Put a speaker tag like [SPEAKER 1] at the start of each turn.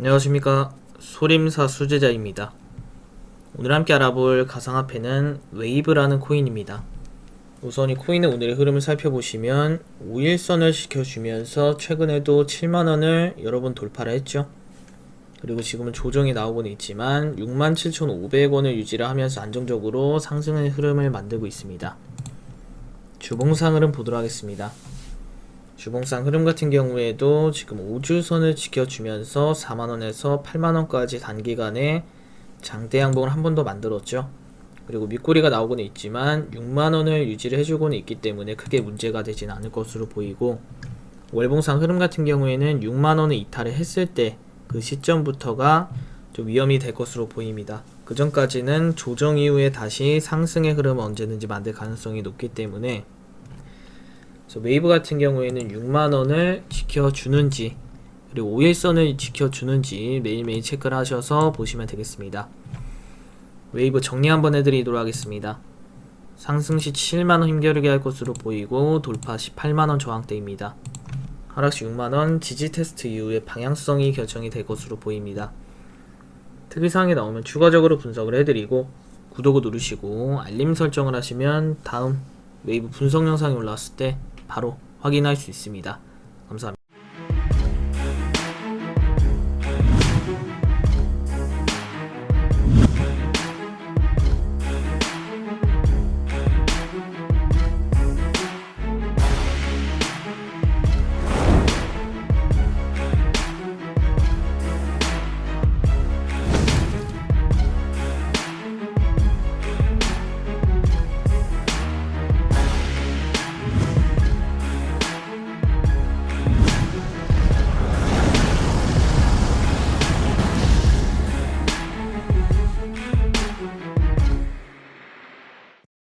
[SPEAKER 1] 안녕하십니까 소림사 수제자입니다. 오늘 함께 알아볼 가상화폐는 웨이브라는 코인입니다. 우선 이 코인의 오늘의 흐름을 살펴보시면 5일선을 지켜주면서 최근에도 7만원을 여러 번 돌파를 했죠. 그리고 지금은 조정이 나오고는 있지만 67,500원을 유지를 하면서 안정적으로 상승의 흐름을 만들고 있습니다. 주봉상 흐름 보도록 하겠습니다. 주봉상 흐름 같은 경우에도 지금 5주선을 지켜주면서 4만원에서 8만원까지 단기간에 장대 양봉을 한 번 더 만들었죠. 그리고 밑꼬리가 나오고는 있지만 6만원을 유지를 해주고는 있기 때문에 크게 문제가 되진 않을 것으로 보이고 월봉상 흐름 같은 경우에는 6만원을 이탈을 했을 때 그 시점부터가 좀 위험이 될 것으로 보입니다. 그 전까지는 조정 이후에 다시 상승의 흐름을 언제든지 만들 가능성이 높기 때문에 그래서 웨이브 같은 경우에는 6만 원을 지켜주는지 그리고 5일선을 지켜주는지 매일매일 체크를 하셔서 보시면 되겠습니다. 웨이브 정리 한번 해드리도록 하겠습니다. 상승 시 7만원 힘겨루게 할 것으로 보이고 돌파 시 8만원 저항대입니다. 하락 시 6만원 지지 테스트 이후에 방향성이 결정이 될 것으로 보입니다. 특이사항이 나오면 추가적으로 분석을 해드리고 구독을 누르시고 알림 설정을 하시면 다음 웨이브 분석 영상이 올라왔을 때 바로 확인할 수 있습니다. 감사합니다.